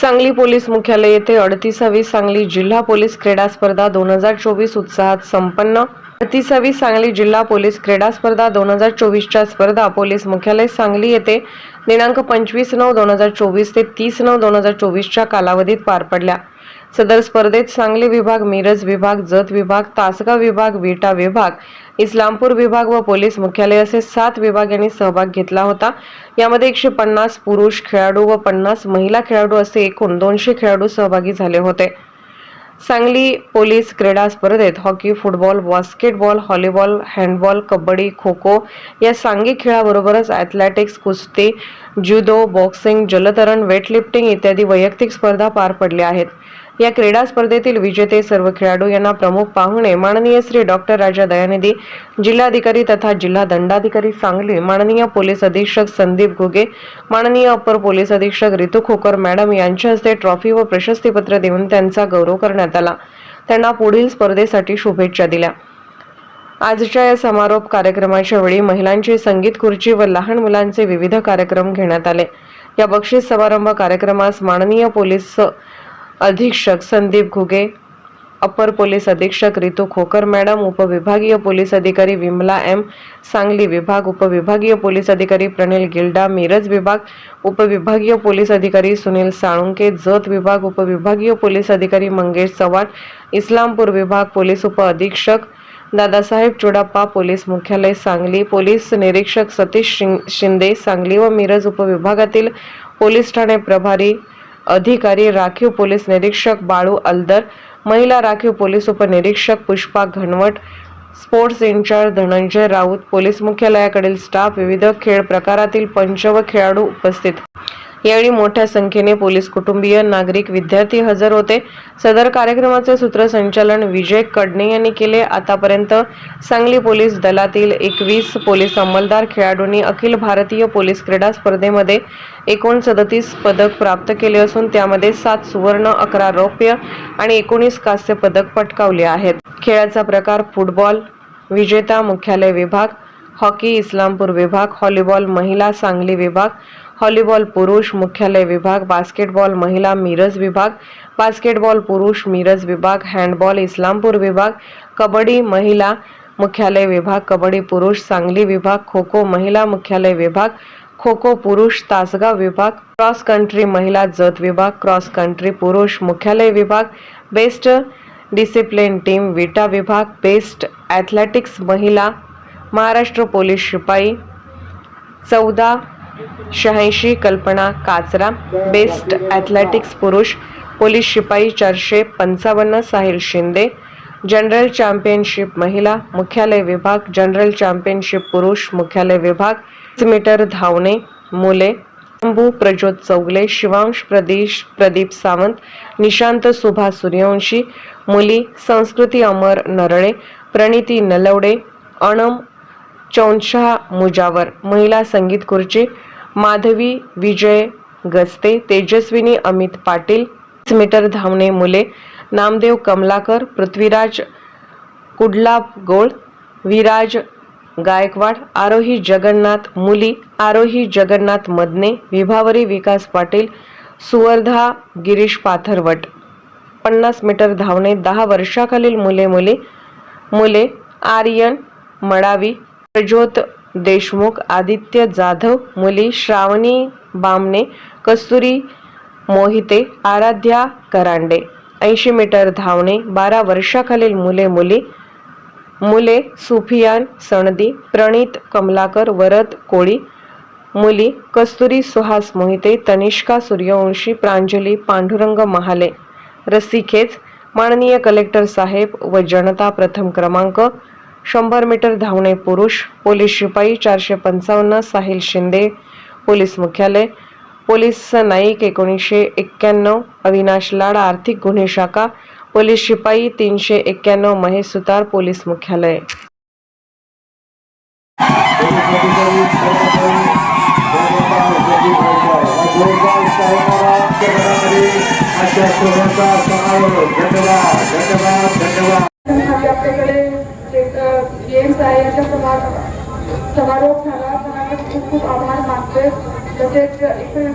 Sangli police मुख्यालय येथे अडतीसावी सांगली जिल्हा पोलीस क्रीडा स्पर्धा दोन हजार चोवीस उत्साहात संपन्न. अडतीसावी सांगली जिल्हा पोलीस क्रीडा स्पर्धा दोन हजार चोवीसच्या स्पर्धा पोलीस मुख्यालय सांगली येथे दिनांक पंचवीस नऊ दोन हजार चोवीस ते तीस नऊ दोन हजार चोवीसच्या कालावधीत पार पडल्या. सदर स्पर्धेत सांगली विभाग मिरज विभाग जत विभाग तासगाव विभाग विटा विभाग इस्लामपूर विभाग व पोलीस मुख्यालय असे सात विभाग यांनी सहभाग घेतला होता. यामध्ये एकशे पन्नास पुरुष खेळाडू व पन्नास महिला खेळाडू असे एकूण दोनशे खेळाडू सहभागी झाले होते. सांगली पोलीस क्रीडा स्पर्धेत hockey football basketball volleyball handball kabaddi kho kho या सांघिक खेळाबरोबरच ॲथलेटिक्स कुस्ती ज्युदो बॉक्सिंग जलतरण वेटलिफ्टिंग इत्यादी वैयक्तिक स्पर्धा पार पडल्या आहेत. या क्रीडा स्पर्धेतील विजेते सर्व खेळाडू यांना प्रमुख पाहुणे माननीय श्री डॉक्टर राजा दयानिधी जिल्हाधिकारी तथा जिल्हा दंडाधिकारी सांगली माननीय पोलीस अधीक्षक संदीप घुगे माननीय अप्पर पोलीस अधीक्षक रितू खोकर मॅडम यांच्या हस्ते ट्रॉफी व प्रशस्तीपत्र देऊन त्यांचा गौरव करण्यात आला. त्यांना पुढील स्पर्धेसाठी शुभेच्छा दिल्या. आजच्या या समारोप कार्यक्रमाच्या वेळी महिलांची संगीत खुर्ची व लहान मुलांचे विविध कार्यक्रम घेण्यात आले. या बक्षीस समारंभ कार्यक्रमास माननीय पोलीस अधीक्षक संदीप घुगे अपर पोलीस अधीक्षक रितू खोकर मॅडम उपविभागीय पोलीस अधिकारी विमला एम सांगली विभाग उपविभागीय पोलीस अधिकारी प्रणिल गिल्डा मिरज विभाग उपविभागीय पोलीस अधिकारी सुनील साळुंके जत विभाग उपविभागीय पोलीस अधिकारी मंगेश चव्हाण इस्लामपूर विभाग पोलीस उपअधीक्षक दादासाहेब चुडाप्पा पोलीस मुख्यालय सांगली पोलीस निरीक्षक सतीश शिं- शिंदे सांगली व मिरज उपविभागातील पोलीस ठाणे प्रभारी अधिकारी राखीव पोलीस निरीक्षक बाळू अलदर महिला राखीव पोलीस उपनिरीक्षक Pushpa Ghanwat sports incharge Dhananjay Raut police मुख्यालयाकडील staff विविध खेळ प्रकारातील पंच व खेळाडू उपस्थित यावेळी मोठ्या संख्येने पोलीस कुटुंबीय नागरिक विद्यार्थी हजर होते. सदर कार्यक्रमाचे सूत्रसंचालन विजय कडणे यांनी केले. आतापर्यंत सांगली पोलीस दलातील एकवीस पोलीस अंमलदार खेळाडूंनी अखिल भारतीय पोलीस क्रीडा स्पर्धेमध्ये एकूण सदतीस पदक प्राप्त केले असून त्यामध्ये सात सुवर्ण अकरा रौप्य आणि एकोणीस कांस्य पदक पटकावले आहेत. खेळाचा प्रकार फुटबॉल विजेता मुख्यालय विभाग हॉकी इस्लामपूर विभाग हॉलीबॉल महिला सांगली विभाग व्हॉलीबॉल पुरुष मुख्यालय विभाग, बास्केटबॉल महिला मिरज विभाग, बास्केटबॉल पुरुष मिरज विभाग, हँडबॉल इस्लामपूर विभाग, कबड्डी महिला मुख्यालय विभाग, कबड्डी पुरुष सांगली विभाग खो खो महिला मुख्यालय विभाग खो खो पुरुष तासगाव विभाग, क्रॉस कंट्री महिला जत विभाग, क्रॉस कंट्री पुरुष मुख्यालय विभाग, बेस्ट डिसिप्लिन टीम विटा विभाग, बेस्ट ॲथलेटिक्स महिला, महाराष्ट्र पोलीस शिपाई चौदा शहाऐंशी कल्पना काचरा बेस्ट ॲथलेटिक्स पुरुष पोलीस शिपाई चारशे पंचावन्न साहिल शिंदे जनरल चॅम्पियनशिप महिला मुख्यालय विभाग जनरल चॅम्पियनशिप पुरुष मुख्यालय विभाग मीटर धावणे मुले शंभू प्रज्योत चौगले शिवांश प्रदेश प्रदीप सावंत निशांत सुभाष सूर्यवंशी मुली संस्कृती अमर नरळे प्रणिती नलवडे अणम चौंशा मुजावर महिला संगीत खुर्ची माधवी विजय गस्ते तेजस्विनी अमित पाटील मीटर धावणे मुले नामदेव कमलाकर पृथ्वीराज कुडलाप गोळ विराज गायकवाड आरोही जगन्नाथ मुली आरोही जगन्नाथ मदने विभावरी विकास पाटील सुवर्धा गिरीश पाथरवट. पन्नास मीटर धावणे दहा वर्षाखालील मुले मुली मुले आर्यन मडावी प्रज्योत देशमुख आदित्य जाधव मुली श्रावणी बामणे कस्तुरी मोहिते आराध्या करांडे. ऐंशी मीटर धावणे बारा वर्षाखालील मुले मुली मुले सुफियान सणदी प्रणित कमलाकर वरद कोळी मुली कस्तुरी सुहास मोहिते तनिष्का सूर्यवंशी प्रांजली पांडुरंग महाले रस्सीखेच माननीय कलेक्टर साहेब व जनता प्रथम क्रमांक शंभर मीटर धावणे पुरुष पोलीस शिपाई चारशे पंचावन्न साहिल शिंदे पोलीस मुख्यालय पोलीस नाईक एकोणीसशे एक्क्याण्णव अविनाश लाड आर्थिक गुन्हे शाखा पोलीस शिपाई तीनशे एक्क्याण्णव महेश सुतार पोलीस मुख्यालय. धन्यवाद धन्यवाद. धन्यवाद याच्या प्रमाण समारोप झाला त्यांना खूप आभार मानते तसेच इतर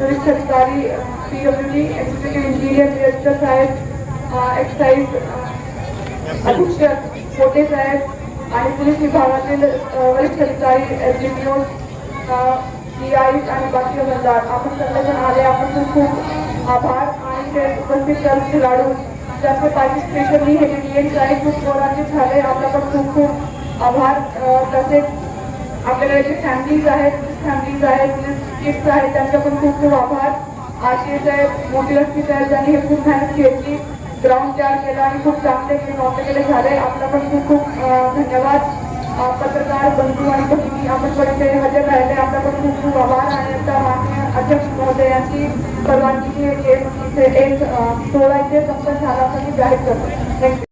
वरिष्ठ अधिकारी P W D executive engineer director साहेब एक्साईज अधीक्षक मोठे साहेब आणि पोलीस विभागातील वरिष्ठ अधिकारी S D P O P I आणि बाकी आपण सर्वजण आले आपण खूप खूप आभार। आणि ते उपस्थित खेळाडू ज्याचं पार्टिसिपेशन मी हे इव्हेंट्स आहे खूप मोलाचे झाले. आपला पण खूप खूप आभार. तसेच आपल्याकडे जे फॅमिलीज आहेत फॅमिलीज आहेत किड्स आहेत त्यांचा पण खूप खूप आभार. आशिष साहेब मोठी लक्ष्मी साहेब ज्यांनी हे खूप मेहनत घेतली. ग्राउंड तयार केला आणि खूप चांगले नॉटे केले झाले. आपला पण खूप खूप धन्यवाद. पत्रकार बंधू आणि भगिनी आपण पण हजर राहिले. आपल्याकडून खूप खूप आभार. आणि आता माननीय अध्यक्ष महोदयांची परवानगी एक सोळा सोहळा इथे संपन्न झाला असं मी जाहीर करतो. थँक्यू